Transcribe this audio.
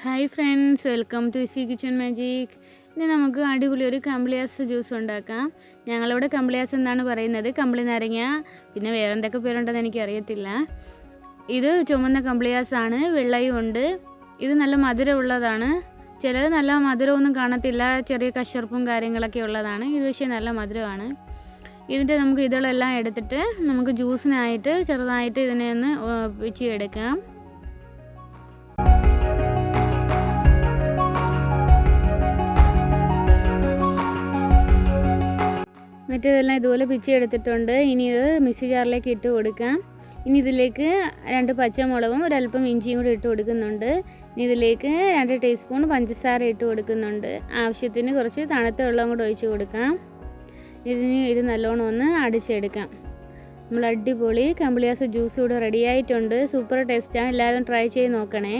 Hi friends welcome to C kitchen magic ഇനി നമുക്ക് അടിപൊളി ഒരു കമ്പിളിയാസ് ജ്യൂസ് ഉണ്ടാക്കാം. ഞങ്ങളിവിടെ കമ്പിളിയാസ് എന്നാണ് പറയുന്നത്. കമ്പിളി നാരങ്ങ പിന്നെ വേറെ എന്തൊക്കെ പേരുണ്ടെന്ന് എനിക്കറിയത്തില്ല. ഇത് ചുമന്ന കമ്പിളിയാസാണ്. വെള്ളയും ഉണ്ട്. ഇത് നല്ല മധുരമുള്ളതാണ്. ചിലത് നല്ല മധുരമൊന്നും കാണത്തില്ല. ചെറിയ കശർപ്പും കാര്യങ്ങളൊക്കെ ഉള്ളതാണ്. ഇത് പക്ഷേ നല്ല മധുരമാണ്. ഇതിന്റെ നമുക്ക് ഇതളെല്ലാം എടുത്തിട്ട് നമുക്ക് ജ്യൂസിനായിട്ട് ചെറുതായിട്ട് ഇതിനെ ഒന്ന് പിച്ചിയെടുക്കാം. മറ്റേതെല്ലാം ഇതുപോലെ പിച്ചി എടുത്തിട്ടുണ്ട്. ഇനി ഇത് മിക്സി ജാറിലേക്ക് ഇട്ട് കൊടുക്കാം. ഇനി ഇതിലേക്ക് രണ്ട് പച്ചമുളകും ഒരല്പം ഇഞ്ചിയും കൂടി ഇട്ട് കൊടുക്കുന്നുണ്ട്. ഇനി ഇതിലേക്ക് രണ്ട് ടീസ്പൂൺ പഞ്ചസാര ഇട്ട് കൊടുക്കുന്നുണ്ട്. ആവശ്യത്തിന് കുറച്ച് തണുത്ത വെള്ളം കൂടെ ഒഴിച്ച് കൊടുക്കാം. ഇതിന് ഇത് നല്ലോണം ഒന്ന് അടിച്ചെടുക്കാം. നമ്മൾ അടിപൊളി കമ്പിളിയാസ് ജ്യൂസ് ഇവിടെ റെഡിയായിട്ടുണ്ട് സൂപ്പർ ടേസ്റ്റാണ് എല്ലാവരും ട്രൈ ചെയ്ത് നോക്കണേ.